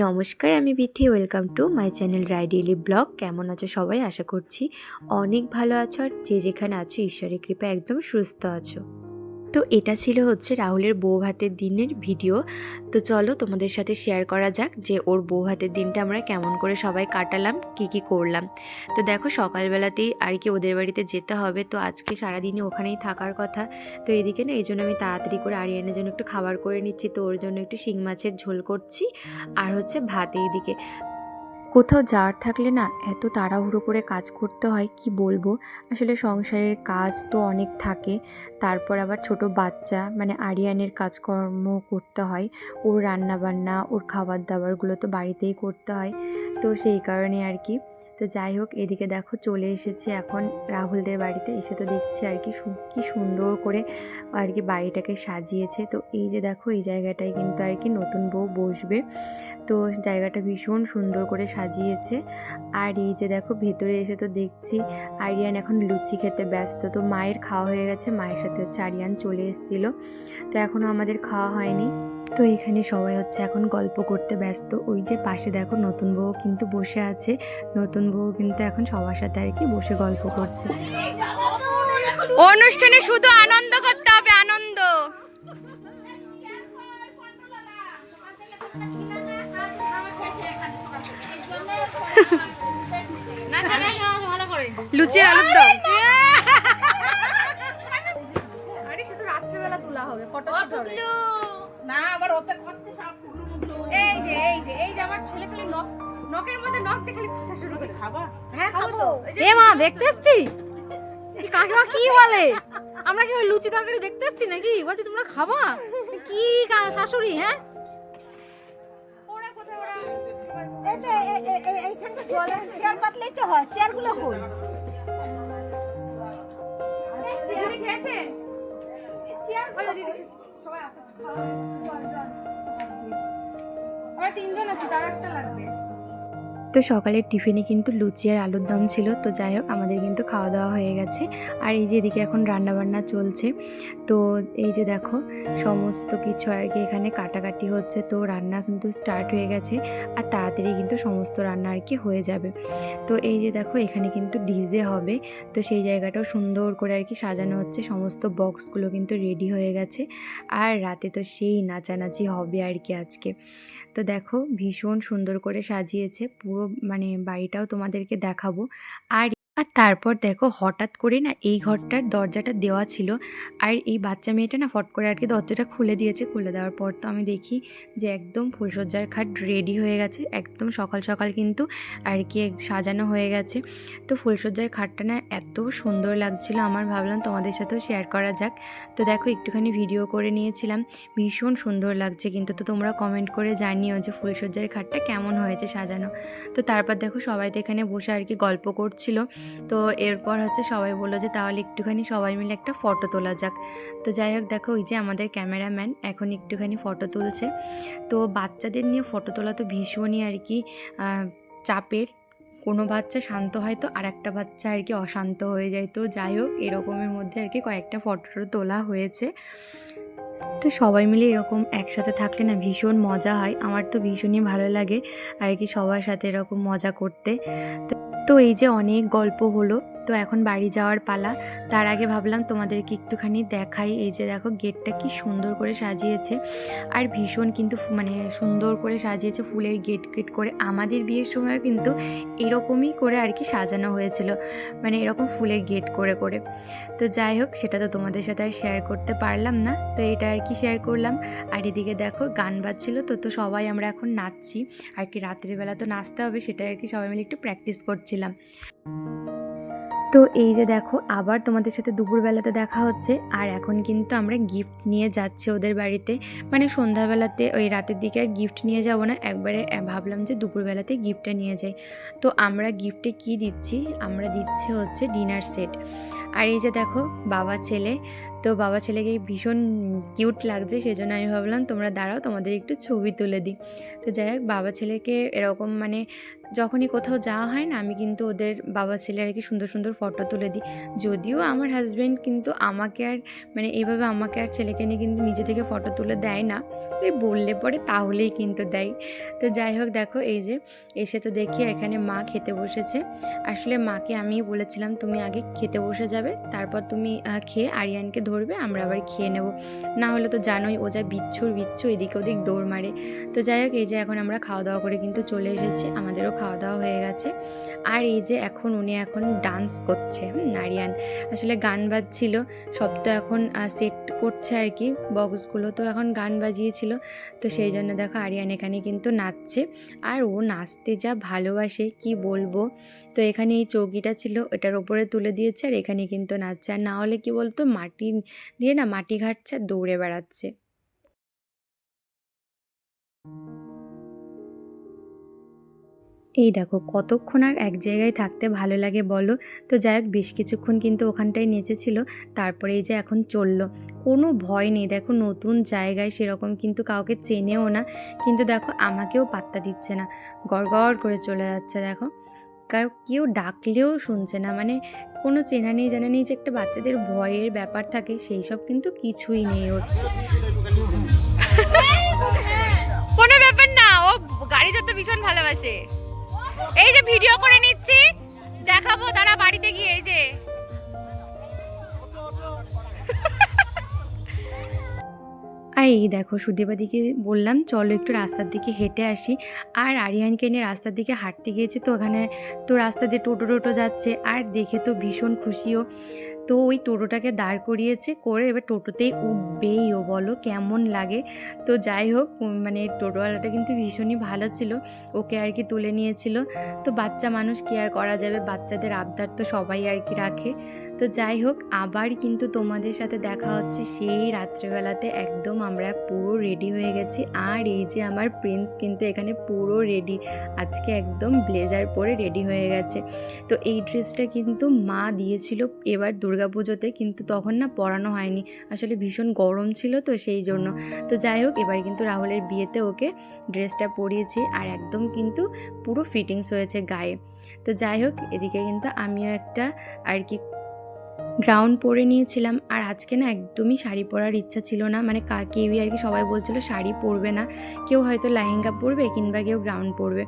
নমস্কার, আমি Bithi welcome to my channel রাইডেলি blog কেমন আছো সবাই? আশা করছি অনেক ভালো আছো। আর যে যেখানে আছো, ঈশ্বরের কৃপা একদম সুস্থ আছো। তো এটা ছিল হচ্ছে রাহুলের বউ ভাতের দিনের ভিডিও। তো চলো তোমাদের সাথে শেয়ার করা যাক যে ওর বউ ভাতের দিনটা আমরা কেমন করে সবাই কাটালাম, কি কি করলাম। তো দেখো সকালবেলাতেই আর কি ওদের বাড়িতে যেতে হবে, তো আজকে সারাদিনই ওখানেই থাকার কথা। তো এদিকে না, এই জন্য আমি তাড়াতাড়ি করে আরিয়ানের জন্য একটু খাবার করে নিচ্ছি, তো ওর জন্য একটু শিং মাছের ঝোল করছি, আর হচ্ছে ভাত এইদিকে। কোথাও যাওয়ার থাকলে না এত তাড়াহুড়ো করে কাজ করতে হয়, কি বলব? আসলে সংসারের কাজ তো অনেক থাকে। তারপর আবার ছোট বাচ্চা মানে আরিয়ানের কাজকর্ম করতে হয়। ওর রান্না বান্না ওর খাবার দাবারগুলো তো বাড়িতেই করতে হয়। তো সেই কারণে আর কি তো যাই হোক, এদিকে দেখো চলে এসেছে এখন রাহুলদের বাড়িতে। এসে তো দেখছি আর কি কি সুন্দর করে আর কি বাড়িটাকে সাজিয়েছে। তো এই যে দেখো, এই জায়গাটায় কিন্তু আর কি নতুন বউ বসবে। তো জায়গাটা ভীষণ সুন্দর করে সাজিয়েছে। আর এই যে দেখো, ভেতরে এসে তো দেখছি আরিয়ান এখন লুচি খেতে ব্যস্ত। তো মায়ের খাওয়া হয়ে গেছে। মায়ের সাথে হচ্ছে আরিয়ান চলে এসেছিল। তো এখনও আমাদের খাওয়া হয়নি। তো এখানে সবাই হচ্ছে এখন গল্প করতে ব্যস্ত। ওই যে পাশে দেখো নতুন বউ কিন্তু বসে আছে। নতুন বউ কিন্তু এখন সবার সাথে আর কি বসে গল্প করছে। অনুষ্ঠানে শুধু আনন্দ করতে হবে আনন্দ। লুচির আলুর দম। আরে শুধু রাত্রেবেলা তোলা হবে ফটোশুট হবে। না আবার ওতে করছে সব এই যে এই যে এই যে আমার ছেলে খালি নখ নখের মধ্যে নখ দিয়ে খালি খোঁচা শুরু করে। খাবা? হ্যাঁ খাব এ মা দেখতে এসছি? কি কাকিমা কি বলে? আমরা কি ওই লুচি তরকারি দেখতে এসছি নাকি? বলছি তোমরা খাবা? কি শাশুড়ি হ্যাঁ? ওরা কোথায় ওরা? এই যে এ- এ- এ- এইখানটা জলে চেয়ার পাতলেই তো হয়। চেয়ারগুলো কই? দিদি খেয়েছে? দিদি। সবাই আমরা তিনজন আছি তার একটা লাগবে। তো সকালের টিফিনে কিন্তু লুচি আর আলুর দম ছিল। তো যাই হোক, আমাদের কিন্তু খাওয়া দাওয়া হয়ে গেছে। আর এই যে এদিকে এখন রান্নাবান্না চলছে, তো এই যে দেখো, সমস্ত কিছু আর কি এখানে কাটাকাটি হচ্ছে। তো রান্না কিন্তু স্টার্ট হয়ে গেছে আর তাড়াতাড়ি কিন্তু সমস্ত রান্না আর কি হয়ে যাবে। তো এই যে দেখো, এখানে কিন্তু ডিজে হবে। তো সেই জায়গাটাও সুন্দর করে আর কি সাজানো হচ্ছে। সমস্ত বক্সগুলো কিন্তু রেডি হয়ে গেছে। আর রাতে তো সেই নাচানাচি হবে আর কি আজকে। তো দেখো, ভীষণ সুন্দর করে সাজিয়েছে। পুরো মানে বাড়িটাও তোমাদেরকে দেখাবো। আর আর তারপর দেখো হঠাৎ করে না এই ঘরটার দরজাটা দেওয়া ছিল। আর এই বাচ্চা মেয়েটা না ফট করে আর কি দরজাটা খুলে দিয়েছে। খুলে দেওয়ার পর তো আমি দেখি যে একদম ফুলসজ্জার খাট রেডি হয়ে গেছে। একদম সকাল সকাল কিন্তু আর কি সাজানো হয়ে গেছে। তো ফুলসজ্জার খাটটা না এত সুন্দর লাগছিল আমার ভাবলাম তোমাদের সাথেও শেয়ার করা যাক। তো দেখো একটুখানি ভিডিও করে নিয়েছিলাম। ভীষণ সুন্দর লাগছে কিন্তু। তো তোমরা কমেন্ট করে জানিও যে ফুলসজ্জার খাটটা কেমন হয়েছে সাজানো। তো তারপর দেখো সবাই তো এখানে বসে আর কি গল্প করছিল। তো এরপর হচ্ছে সবাই বলল যে, তাহলে একটুখানি সবাই মিলে একটা ফটো তোলা যাক। তো যাই হোক, দেখো ওই যে আমাদের ক্যামেরাম্যান এখন একটুখানি ফটো তুলছে। তো বাচ্চাদের নিয়ে ফটো তোলা তো ভীষণই আর কি চাপের। কোনো বাচ্চা শান্ত হয় তো আর একটা বাচ্চা আর কি অশান্ত হয়ে যায়। তো যাই হোক, এরকমের মধ্যে আর কি কয়েকটা ফটো তোলা হয়েছে। তো সবাই মিলে এরকম একসাথে থাকলে না ভীষণ মজা হয়। আমার তো ভীষণই ভালো লাগে আর কি সবার সাথে এরকম মজা করতে। তো- তো এই যে অনেক গল্প হলো। তো এখন বাড়ি যাওয়ার পালা। তার আগে ভাবলাম তোমাদেরকে একটুখানি দেখাই। এই যে দেখো, গেটটা কি সুন্দর করে সাজিয়েছে। আর ভীষণ কিন্তু মানে সুন্দর করে সাজিয়েছে ফুলের গেট গেট করে। আমাদের বিয়ের সময়ও কিন্তু এরকমই করে আর কি সাজানো হয়েছিল। মানে এরকম ফুলের গেট করে করে। তো যাই হোক, সেটা তো তোমাদের সাথে আর শেয়ার করতে পারলাম না। তো এটা আর কি শেয়ার করলাম। আর এদিকে দেখো, গান বাজছিল তো তো সবাই আমরা এখন নাচছি। আর কি রাত্রিবেলা তো নাচতে হবে সেটা আর কি সবাই মিলে একটু প্র্যাকটিস করছিলাম। তো এই যে দেখো, আবার তোমাদের সাথে দুপুরবেলাতে দেখা হচ্ছে। আর এখন কিন্তু আমরা গিফট নিয়ে যাচ্ছি ওদের বাড়িতে। মানে সন্ধ্যাবেলাতে ওই রাতের দিকে আর গিফট নিয়ে যাব না। একবারে ভাবলাম যে দুপুরবেলাতে গিফটটা নিয়ে যাই। তো আমরা গিফটে কি দিচ্ছি? আমরা দিচ্ছি হচ্ছে ডিনার সেট আর এই যে দেখো, বাবা ছেলে। তো বাবা ছেলেকে ভীষণ কিউট লাগছে সেই জন্য আমি ভাবলাম তোমরা দাঁড়াও, তোমাদের একটু ছবি তুলে দিই। তো যাই হোক, বাবা ছেলেকে এরকম মানে যখনই কোথাও যাওয়া হয় না, আমি কিন্তু ওদের বাবা ছেলে আর কি সুন্দর সুন্দর ফটো তুলে দিই। যদিও আমার হাজব্যান্ড কিন্তু আমাকে আর মানে এইভাবে আমাকে আর ছেলেকে নিয়ে কিন্তু নিজে থেকে ফটো তুলে দেয় না। ওই বললে পরে তাহলেই কিন্তু দেয়। তো যাই হোক, দেখো এই যে, এসে তো দেখি এখানে মা খেতে বসেছে। আসলে মাকে আমি বলেছিলাম, তুমি আগে খেতে বসে যাবে, তারপর তুমি খেয়ে আরিয়ানকে ধরবে, আমরা আবার খেয়ে নেব। না হলে তো জানোই, ও যা বিচ্ছুর, বিচ্ছু এদিকে ওদিক দৌড় মারে। তো যাই হোক, এই যে এখন আমরা খাওয়া দাওয়া করে কিন্তু চলে এসেছি। আমাদেরও খাওয়া দাওয়া হয়ে গেছে। আর এই যে এখন উনি এখন ডান্স করছে হুম, আরিয়ান আসলে গান বাজছিল সব তো এখন সেট করছে আর কি বক্সগুলো তো এখন গান বাজিয়েছিল। তো সেই জন্য দেখো আরিয়ান এখানে কিন্তু নাচছে। আর ও নাচতে যা ভালোবাসে কি বলব? তো এখানে এই চৌকিটা ছিল এটার ওপরে তুলে দিয়েছে আর এখানে কিন্তু নাচছে। আর না হলে কি বলতো মাটি দিয়ে না মাটি ঘাটছে আর দৌড়ে বেড়াচ্ছে। এই দেখো, কতক্ষণ আর এক জায়গায় থাকতে ভালো লাগে বলো? তো যাই হোক, বেশ কিছুক্ষণ কিন্তু ওখানটায় নেচেছিল তারপরে এই যে এখন চলল। কোনো ভয় নেই, দেখো নতুন জায়গায় সেরকম কিন্তু কাউকে চেনেও না। কিন্তু দেখো, আমাকেও পাত্তা দিচ্ছে না। গড় করে চলে যাচ্ছে, দেখো। কাউ, কেউ ডাকলেও শুনছে না মানে কোনো চেনা নেই, জানা নেই যে একটা বাচ্চাদের ভয়ের ব্যাপার থাকে, সেই সব কিন্তু কিছুই নেই ওর। কোনো ব্যাপার না, ও গাড়ি চড়তে ভীষণ ভালোবাসে। এই যে ভিডিও করে নিচ্ছি। দেখাবো তারা বাড়িতে গিয়ে, এই যে। আর, এই দেখো সুদীপাদিকে বললাম, চলো একটু রাস্তার দিকে হেঁটে আসি। আর আরিয়ানকে নিয়ে রাস্তার দিকে হাঁটতে গিয়েছে তো ওখানে তো রাস্তা দিয়ে টোটো টোটো যাচ্ছে। আর দেখে তো ভীষণ খুশিও। তো ওই টোটোটাকে দাঁড় করিয়েছে করে এবার টোটোতেই উঠবেই ও, বলো কেমন লাগে। তো যাই হোক মানে টোটোওয়ালাটা কিন্তু ভীষণই ভালো ছিল। ওকে আর কি তুলে নিয়েছিল। তো বাচ্চা মানুষ কি আর করা যাবে? বাচ্চাদের আবদার তো সবাই আর কি রাখে। তো যাই হোক, আবার কিন্তু তোমাদের সাথে দেখা হচ্ছে সেই রাত্রেবেলাতে। একদম আমরা পুরো রেডি হয়ে গেছি। আর এই যে আমার প্রিন্স কিন্তু এখানে পুরো রেডি আজকে একদম ব্লেজার পরে রেডি হয়ে গেছে। তো এই ড্রেসটা কিন্তু মা দিয়েছিল। এবার দুর্গাপুজোতে কিন্তু তখন না পরানো হয়নি। আসলে ভীষণ গরম ছিল তো সেই জন্য। তো যাই হোক, এবার কিন্তু রাহুলের বিয়েতে ওকে ড্রেসটা পরিয়েছি। আর একদম কিন্তু পুরো ফিটিংস হয়েছে গায়ে। তো যাই হোক, এদিকে কিন্তু আমিও একটা আর কি গ্রাউন পরে নিয়েছিলাম, আর আজকে না একদমই শাড়ি পরার ইচ্ছা ছিল না। মানে কেউই আর কি সবাই বলছিল শাড়ি পরবে না। কেউ হয়তো লাহেঙ্গা পরবে, কিংবা কেউ গ্রাউন্ড পরবে।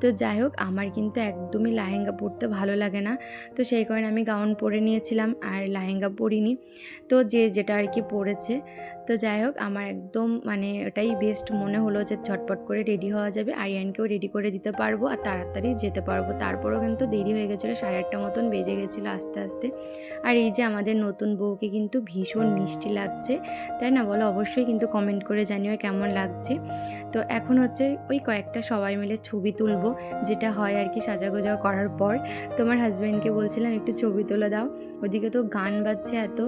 তো যাই হোক, আমার কিন্তু একদমই লাহেঙ্গা পরতে ভালো লাগে না। তো সেই কারণে আমি গাউন পরে নিয়েছিলাম, আর লাহেঙ্গা পরিনি। তো যে, যেটা আর কি পরেছে তো যাই হোক, আমার একদম মানে ওটাই বেস্ট মনে হলো যে ঝটপট করে রেডি হওয়া যাবে। আরিয়ানকেও রেডি করে দিতে পারব আর তাড়াতাড়ি যেতে পারব। তারপরও কিন্তু দেরি হয়ে গেছিল, সাড়ে আটটা মতন বেজে গেছিল আস্তে আস্তে। আর এই যে আমাদের নতুন বউকে কিন্তু ভীষণ মিষ্টি লাগছে, তাই না বলো? অবশ্যই কিন্তু কমেন্ট করে জানিও কেমন লাগছে। তো এখন হচ্ছে ওই কয়েকটা সবাই মিলে ছবি তুলবো, যেটা হয় আর কি সাজাগোজা করার পর। তোমার হাজব্যান্ডকে বলছিলাম, একটু ছবি তুলে দাও। ওদিকে তো গান বাজছে এত,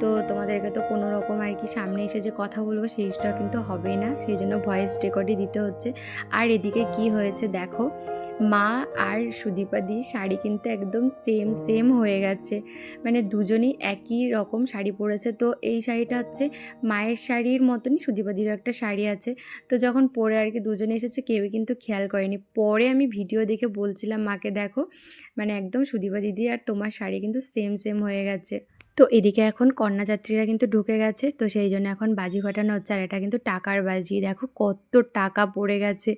তো তোমাদেরকে তো কোনো রকম আর কি সামনে এসে যে কথা বলব সেইটা কিন্তু হবে না। সেই জন্য ভয়েস রেকর্ডই দিতে হচ্ছে। আর এদিকে কি হয়েছে দেখো, মা আর সুদীপাদি শাড়ি কিন্তু একদম সেম সেম হয়ে গেছে। মানে দুজনেই একই রকম শাড়ি পরেছে। তো এই শাড়িটা হচ্ছে মায়ের শাড়ির মতনই সুদীপাদিরও একটা শাড়ি আছে। তো যখন পরে আর কি দুজনে এসেছে, কেউই কিন্তু খেয়াল করেনি। পরে আমি ভিডিও দেখে বলছিলাম, মাকে দেখো। মানে একদম সুদীপা দিদি আর তোমার শাড়ি কিন্তু সেম সেম হয়ে গেছে। তো এদিকে এখন কন্যাযাত্রীরা কিন্তু ঢুকে গেছে। তো সেই জন্য এখন বাজি ফাটানো হচ্ছে। আর এটা কিন্তু টাকার বাজি। দেখো কত টাকা পড়ে গেছে।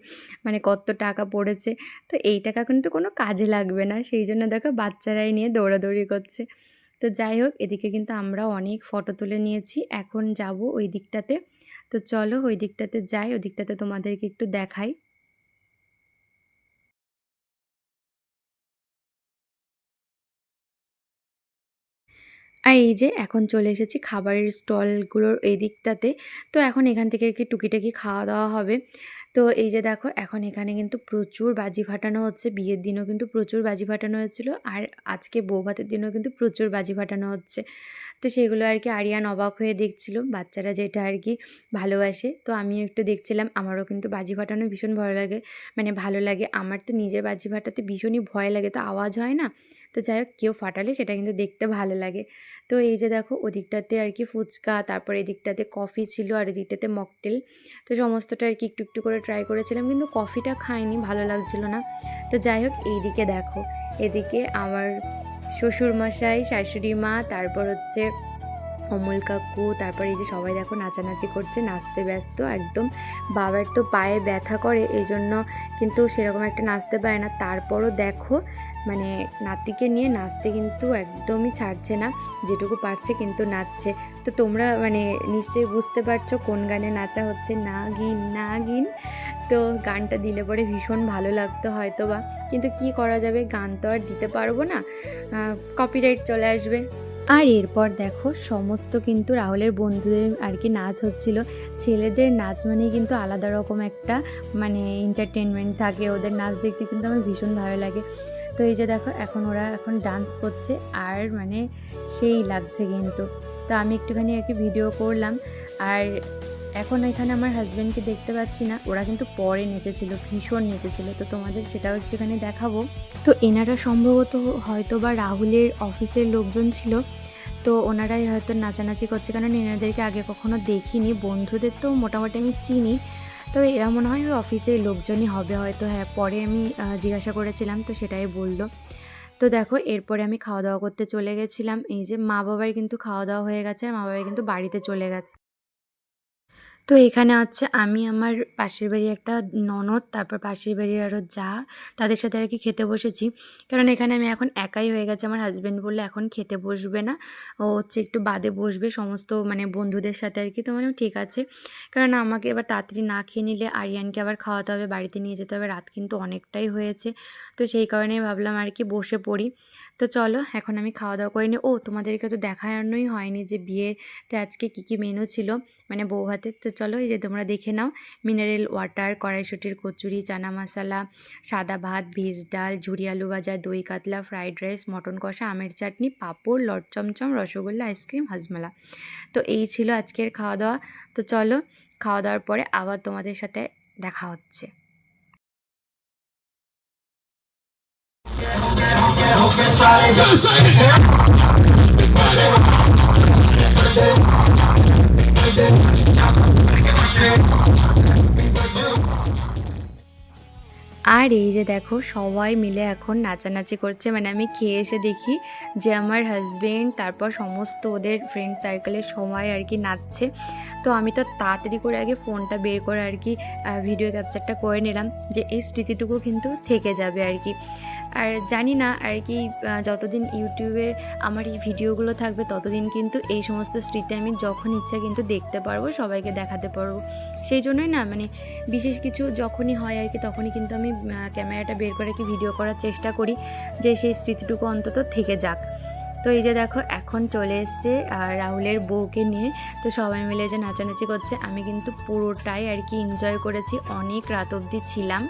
মানে কত টাকা পড়েছে। তো এই টাকা কিন্তু কোনো কাজে লাগবে না। সেই জন্য দেখো বাচ্চারাই নিয়ে দৌড়াদৌড়ি করছে। তো যাই হোক, এদিকে কিন্তু আমরা অনেক ফটো তুলে নিয়েছি। এখন যাব ওই দিকটাতে। তো চলো ওই দিকটাতে যাই। ওই দিকটাতে তোমাদেরকে একটু দেখাই। আর এই যে এখন চলে এসেছি খাবারের স্টলগুলোর এই দিকটাতে। তো এখন এখান থেকে আর কি টুকিটাকি খাওয়া দাওয়া হবে। তো এই যে দেখো, এখন এখানে কিন্তু প্রচুর বাজি ফাটানো হচ্ছে। বিয়ের দিনও কিন্তু প্রচুর বাজি ফাটানো হয়েছিল আর আজকে বউ ভাতের দিনও কিন্তু প্রচুর বাজি ফাটানো হচ্ছে। তো সেগুলো আর কি আরিয়ান অবাক হয়ে দেখছিল, বাচ্চারা যেটা আর কি ভালোবাসে। তো আমিও একটু দেখছিলাম, আমারও কিন্তু বাজি ফাটানো ভীষণ ভয় লাগে। মানে ভালো লাগে, আমার তো নিজের বাজি ফাটাতে ভীষণই ভয় লাগে। তো আওয়াজ হয় না? তো যাই হোক, কেউ ফাটালে সেটা কিন্তু দেখতে ভালো লাগে। তো এই যে দেখো, ওদিকটাতে আর কি ফুচকা, তারপর এদিকটাতে কফি ছিল আর এদিকটাতে মকটেল। তো সমস্তটা আর কি একটু একটু করে ট্রাই করেছিলাম, কিন্তু কফিটা খাইনি, ভালো লাগছিল না। তো যাই হোক, এইদিকে দেখো, এদিকে আমার শ্বশুরমশাই, শাশুড়ি মা, তারপর হচ্ছে অমল কাকু, তারপর এই যে সবাই দেখো নাচানাচি করছে, নাচতে ব্যস্ত, একদম বাবার তো পায়ে ব্যথা করে এই জন্য কিন্তু সেরকম একটা নাচতে পারে না। তারপরও দেখো মানে নাতিকে নিয়ে নাচতে কিন্তু একদমই ছাড়ছে না, যেটুকু পারছে কিন্তু নাচছে। তো তোমরা মানে নিশ্চয়ই বুঝতে পারছ কোন গানে নাচা হচ্ছে। না গিন না গিন তো গানটা দিলে পরে ভীষণ ভালো লাগতো হয়তো বা কিন্তু কি করা যাবে? গান তো আর দিতে পারব না। কপিরাইট চলে আসবে। আর এরপর দেখো, সমস্ত কিন্তু রাহুলের বন্ধুদের আর কি নাচ হচ্ছিল। ছেলেদের নাচ মানে কিন্তু আলাদা রকম একটা মানে এন্টারটেনমেন্ট থাকে। ওদের নাচ দেখতে কিন্তু আমার ভীষণ ভালো লাগে। তো এই যে দেখো, এখন ওরা এখন ডান্স করছে আর মানে সেই লাগছে কিন্তু। তো আমি একটুখানি আর কি ভিডিও করলাম। আর এখন এখানে আমার হাজব্যান্ডকে দেখতে পাচ্ছি না। ওরা কিন্তু পরে নেচেছিল, ভীষণ নেচেছিল। তো তোমাদের সেটাও একটুখানি দেখাবো। তো এনারা সম্ভবত হয়তো বা রাহুলের অফিসের লোকজন ছিল। তো ওনারাই হয়তো নাচানাচি করছে, কারণ এনাদেরকে আগে কখনো দেখিনি। বন্ধুদের তো মোটামুটি আমি চিনি। তো এরা মনে হয় ওই অফিসের লোকজনই হবে হয়তো। হ্যাঁ পরে আমি জিজ্ঞাসা করেছিলাম, তো সেটাই বলল। তো দেখো, এরপরে আমি খাওয়া দাওয়া করতে চলে গেছিলাম। এই যে মা বাবার কিন্তু খাওয়া দাওয়া হয়ে গেছে, আর মা বাবা কিন্তু বাড়িতে চলে গেছে। তো এখানে হচ্ছে আমি আমার পাশের বাড়ির একটা ননদ, তারপর পাশের বাড়ির আরও যা, তাদের সাথে আর কি খেতে বসেছি। কারণ এখানে আমি এখন একাই হয়ে গেছে, আমার হাজব্যান্ড বললে এখন খেতে বসবে না। ও হচ্ছে একটু বাদে বসবে, সমস্ত মানে বন্ধুদের সাথে আর কি। তো মানে ঠিক আছে। কারণ আমাকে এবার তাড়াতাড়ি না খেয়ে নিলে আরিয়ানকে আবার খাওয়াতে হবে, বাড়িতে নিয়ে যেতে হবে। রাত কিন্তু অনেকটাই হয়েছে। তো সেই কারণেই ভাবলাম আর কি বসে পড়ি। তো চলো, এখন আমি খাওয়া দাওয়া করে নিই। ও, তোমাদেরকে তো দেখানোই হয়নি যে বিয়েতে আজকে কী কী মেনু ছিল মানে বউ ভাতের। তো চলো, এই যে তোমরা দেখে নাও মিনারেল ওয়াটার কড়াইশুটির কচুরি, চানা মশলা, সাদা ভাত ভেজ ডাল ঝুড়ি আলু ভাজা, দই কাতলা ফ্রাইড রাইস মটন কষা, আমের চাটনি, পাঁপড়, লট চমচম, রসগোল্লা আইসক্রিম হাজমালা। তো এই ছিল আজকের খাওয়া দাওয়া তো চলো খাওয়া দাওয়ার পরে আবার তোমাদের সাথে দেখা হচ্ছে। আর এই যে দেখো, সবাই মিলে এখন নাচানাচি করছে। মানে আমি খেয়ে এসে দেখি যে আমার হাজবেন্ড তারপর সমস্ত ওদের ফ্রেন্ড সার্কেলের সবাই আর কি নাচছে। তো আমি তো তাড়াতাড়ি করে আগে ফোনটা বের করে আর কি ভিডিও ক্যাপচারটা করে নিলাম যে এই স্মৃতিটুকু কিন্তু থেকে যাবে আর কি। আর জানি না আর কি যতদিন ইউটিউবে আমার এই ভিডিওগুলো থাকবে ততদিন কিন্তু এই সমস্ত স্মৃতি আমি যখন ইচ্ছা কিন্তু দেখতে পারব, সবাইকে দেখাতে পারব। সেই জন্যই না মানে বিশেষ কিছু যখনই হয় আর কি, তখনই কিন্তু আমি ক্যামেরাটা বের করে কি ভিডিও করার চেষ্টা করি যে সেই স্মৃতিটুকু অন্তত থেকে যাক। তো এই যে দেখো, এখন চলে এসছে রাহুলের বউকে নিয়ে। তো সবাই মিলে যে নাচানাচি করছে, আমি কিন্তু পুরোটাই আর কি এনজয় করেছি, অনেক রাত অবধি ছিলাম।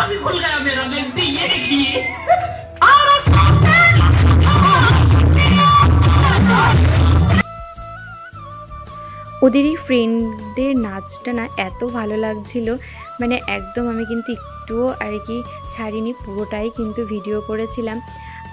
गामसा भी खुल गया मेरा देखते ये देखिए और सामने ওদের এই ফ্রেন্ডদের নাচটা না এত ভালো লাগছিল মানে একদম আমি কিন্তু একটুও আর কি ছাড়িনি পুরোটাই কিন্তু ভিডিও করেছিলাম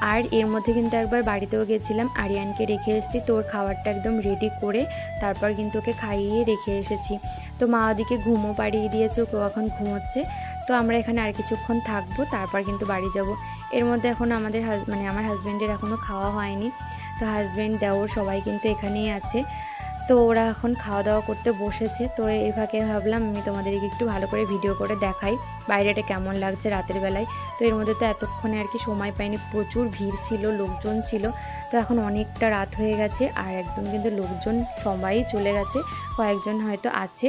আর এর মধ্যে কিন্তু একবার বাড়িতেও গেছিলাম আরিয়ানকে রেখে এসেছি তোর খাবারটা একদম রেডি করে তারপর কিন্তু ওকে খাইয়ে রেখে এসেছি তো মা ওদিকে ঘুমও পাড়িয়ে দিয়েছে ওকে এখন ঘুমোচ্ছে তো আমরা এখানে আর কিছুক্ষণ থাকব, তারপর কিন্তু বাড়ি যাব। এর মধ্যে এখন আমাদের মানে আমার হাজব্যান্ডের এখনও খাওয়া হয়নি। তো হাজব্যান্ড দেওর সবাই কিন্তু এখানেই আছে। তো ওরা এখন খাওয়া দাওয়া করতে বসেছে। তো এই ফাঁকে ভাবলাম আমি তোমাদেরকে একটু ভালো করে ভিডিও করে দেখাই, বাইরেটা কেমন লাগছে রাতের বেলায়। তো এর মধ্যে তো এতক্ষণে আর কি সময় পাইনি, প্রচুর ভিড় ছিল, লোকজন ছিল। তো এখন অনেকটা রাত হয়ে গেছে, আর একদম কিন্তু লোকজন সবাই চলে গেছে, কয়েকজন হয়তো আছে।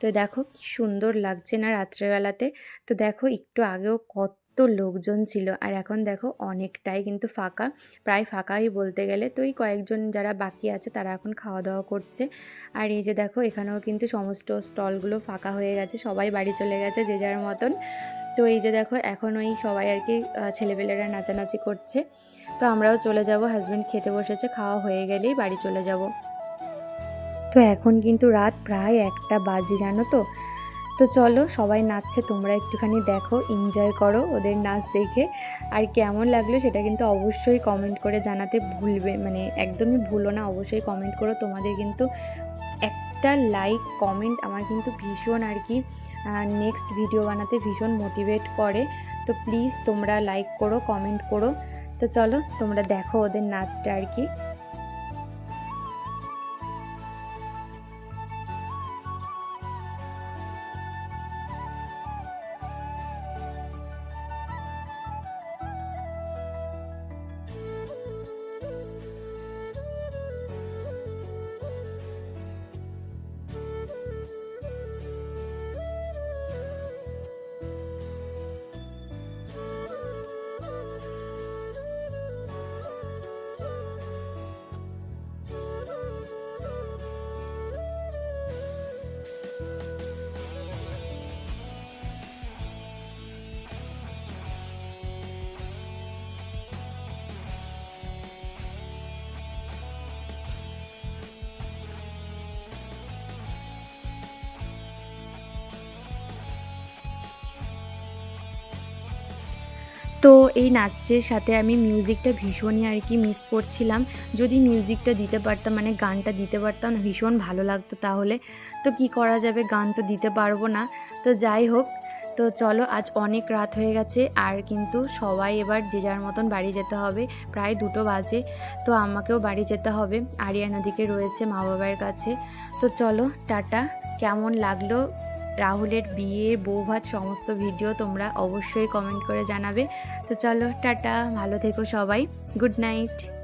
তো দেখো কি সুন্দর লাগছে না রাত্রেবেলাতে। তো দেখো একটু আগেও কত তো লোকজন ছিল আর এখন দেখো অনেকটাই কিন্তু ফাঁকা, প্রায় ফাঁকাই বলতে গেলে। তো এই কয়েকজন যারা বাকি আছে তারা এখন খাওয়া দাওয়া করছে। আর এই যে দেখো এখানেও কিন্তু সমস্ত স্টলগুলো ফাঁকা হয়ে গেছে, সবাই বাড়ি চলে গেছে যে যার মতন। তো এই যে দেখো এখন ওই সবাই আর কি ছেলেপেলেরা নাচানাচি করছে। তো আমরাও চলে যাব হাজব্যান্ড খেতে বসেছে, খাওয়া হয়ে গেলেই বাড়ি চলে যাব। তো এখন কিন্তু রাত প্রায় একটা বাজে, জানো তো? তো চলো, সবাই নাচছে, তোমরা একটুখানি দেখো এনজয় করো ওদের নাচ দেখে। আর কেমন লাগল সেটা কিন্তু অবশ্যই কমেন্ট করে জানাতে ভুলবে মানে একদমই ভুলো না, অবশ্যই কমেন্ট করো। তোমাদের কিন্তু একটা লাইক কমেন্ট আমার কিন্তু ভীষণ আর কি নেক্সট ভিডিও বানাতে ভীষণ মোটিভেট করে। তো প্লিজ তোমরা লাইক করো কমেন্ট করো। তো চলো, তোমরা দেখো ওদের নাচটা আর কি। তো এই নাচের সাথে আমি মিউজিকটা ভীষণই আর কি মিস করছিলাম। যদি মিউজিকটা দিতে পারতাম মানে গানটা দিতে পারতাম, ভীষণ ভালো লাগতো তাহলে। তো কি করা যাবে, গান তো দিতে পারব না। তো যাই হোক, তো চলো আজ অনেক রাত হয়ে গেছে, আর কিন্তু সবাই এবার যে যার মতন বাড়ি যেতে হবে, প্রায় দুটো বাজে। তো আমাকেও বাড়ি যেতে হবে আরিয়া নদীকে রয়েছে মা বাবার কাছে। তো চলো, টাটা। কেমন লাগল? রাহুলের বিয়ে বৌভাত সমস্ত ভিডিও তোমরা অবশ্যই কমেন্ট করে জানাবে। তো চলো, টাটা, ভালো থেকো সবাই। Good night.